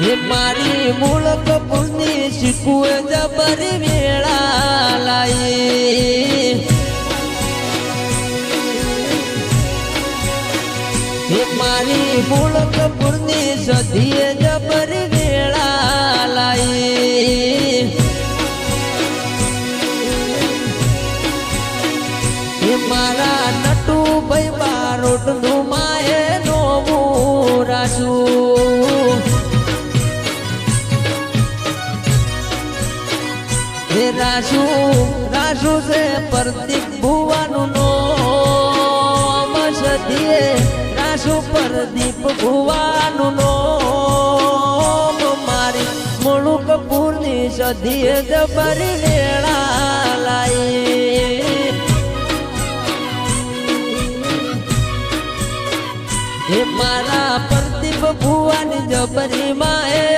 हे मारी मुळक पुणे शिकूळ जबर वेळालाई हे मारी मुळक पुणे सधिय जबर वेळालाई हे मारा नटू बै रोट नु माये नो राजू હે રાજુ રાજુ છે પ્રતિક ભુવાનું નો સદીએ રાજુ પ્રદીપ ભુવાનું નો મારી મોળું કપૂરની સધીએ જબરી વેળા લાઈ હે મારા પ્રદીપ ભુવાની જબરી માં